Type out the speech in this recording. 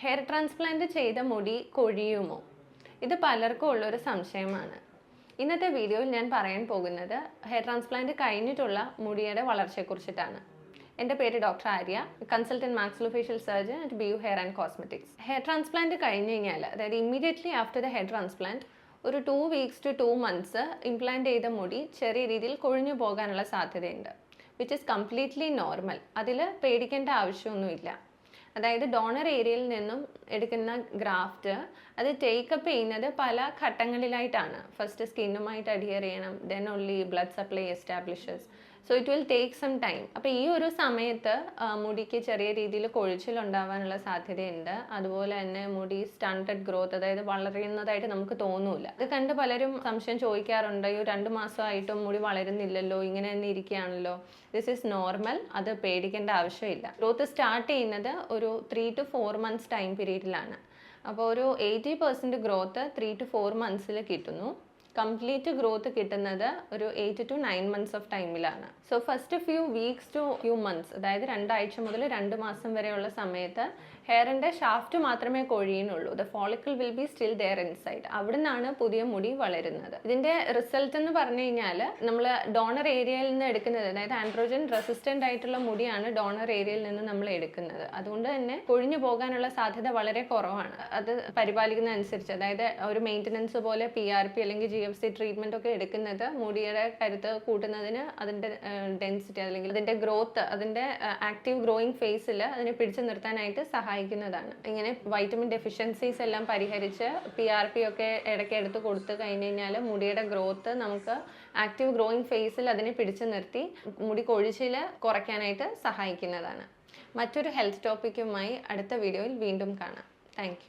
Hair transplant ചെയ്ത മുടി കൊഴിയുമോ? ഇത് പലർക്കും ഉള്ളൊരു സംശയമാണ്. ഇന്നത്തെ വീഡിയോയിൽ ഞാൻ പറയാൻ പോകുന്നത് ഹെയർ ട്രാൻസ്പ്ലാന്റ് കഴിഞ്ഞിട്ടുള്ള മുടിയുടെ വളർച്ചയെക്കുറിച്ചിട്ടാണ്. എന്റെ പേര് doctor Arya consultant maxillofacial surgeon at BU hair and cosmetics hair transplant കഴിഞ്ഞു കഴിഞ്ഞാൽ അതായത് immediately after the hair transplant ഒരു two weeks to two months implant ചെയ്ത മുടി ചെറിയ രീതിയിൽ കൊഴിഞ്ഞു പോകാനുള്ള സാധ്യതയുണ്ട് വിച്ച് ഇസ് കംപ്ലീറ്റ്ലി നോർമൽ അതിൽ പേടിക്കേണ്ട ആവശ്യമൊന്നുമില്ല. അതായത് ഡോണർ ഏരിയയിൽ നിന്നും എടുക്കുന്ന ഗ്രാഫ്റ്റ് അത് ടേക്കപ്പ് ചെയ്യുന്നത് പല ഘട്ടങ്ങളിലായിട്ടാണ്. ഫസ്റ്റ് സ്കിന്നുമായിട്ട് അഡിയർ ചെയ്യണം then only blood supply establishes so it will take some time അപ്പോൾ ഈ ഒരു സമയത്ത് മുടിക്ക് ചെറിയ രീതിയിൽ കൊഴിച്ചിലുണ്ടാവാനുള്ള സാധ്യതയുണ്ട്. അതുപോലെ തന്നെ മുടി സ്റ്റണ്ടഡ് ഗ്രോത്ത് അതായത് വളരുന്നതായിട്ട് നമുക്ക് തോന്നൂല. അത് കണ്ട് പലരും സംശയം ചോദിക്കാറുണ്ട്. ഈ രണ്ട് മാസമായിട്ടും മുടി വളരുന്നില്ലല്ലോ ഇങ്ങനെ തന്നെ ഇരിക്കുകയാണല്ലോ. ദിസ് ഈസ് നോർമൽ അത് പേടിക്കേണ്ട ആവശ്യമില്ല. ഗ്രോത്ത് സ്റ്റാർട്ട് ചെയ്യുന്നത് ഒരു three to four months time പീരീഡിലാണ് അപ്പോൾ ഒരു eighty percent growth three to four മന്ത്സിൽ കിട്ടുന്നു. കംപ്ലീറ്റ് ഗ്രോത്ത് കിട്ടുന്നത് ഒരു eight to nine months of ടൈമിലാണ് so first few weeks to few months അതായത് രണ്ടാഴ്ച മുതൽ രണ്ട് മാസം വരെയുള്ള സമയത്ത് ഹെയറിന്റെ ഷാഫ്റ്റ് മാത്രമേ കൊഴിയുന്നുള്ളൂ. The follicle will be still there inside അവിടെ നിന്നാണ് പുതിയ മുടി വളരുന്നത്. ഇതിന്റെ റിസൾട്ട് എന്ന് പറഞ്ഞു കഴിഞ്ഞാൽ നമ്മൾ ഡോണർ ഏരിയയിൽ നിന്ന് എടുക്കുന്നത് അതായത് ആൻഡ്രോജൻ റെസിസ്റ്റന്റ് ആയിട്ടുള്ള മുടിയാണ് ഡോണർ ഏരിയയിൽ നിന്ന് നമ്മൾ എടുക്കുന്നത്. അതുകൊണ്ട് തന്നെ കൊഴിഞ്ഞു പോകാനുള്ള സാധ്യത വളരെ കുറവാണ്. അത് പരിപാലിക്കുന്ന അനുസരിച്ച് അതായത് ഒരു മെയിന്റനൻസ് പോലെ പി ആർ പി അല്ലെങ്കിൽ ജി സി ട്രീറ്റ്മെന്റ് ഒക്കെ എടുക്കുന്നത് മുടിയുടെ കരുത്ത് കൂട്ടുന്നതിന് അതിന്റെ ഡെൻസിറ്റി അല്ലെങ്കിൽ അതിന്റെ ഗ്രോത്ത് അതിന്റെ ആക്റ്റീവ് ഗ്രോയിങ് ഫേസിൽ അതിനെ പിടിച്ചു നിർത്താനായിട്ട് സഹായിക്കുന്നതാണ്. ഇങ്ങനെ വൈറ്റമിൻ ഡെഫിഷ്യൻസീസ് എല്ലാം പരിഹരിച്ച് പി ആർ പി ഒക്കെ ഇടയ്ക്ക് എടുത്ത് കൊടുത്തു കഴിഞ്ഞ് കഴിഞ്ഞാൽ മുടിയുടെ ഗ്രോത്ത് നമുക്ക് ആക്റ്റീവ് ഗ്രോയിങ് ഫേസിൽ അതിനെ പിടിച്ചു നിർത്തി മുടി കൊഴിച്ചിൽ കുറയ്ക്കാനായിട്ട് സഹായിക്കുന്നതാണ്. മറ്റൊരു ഹെൽത്ത് ടോപ്പിക്കുമായി അടുത്ത വീഡിയോയിൽ വീണ്ടും കാണാം. താങ്ക്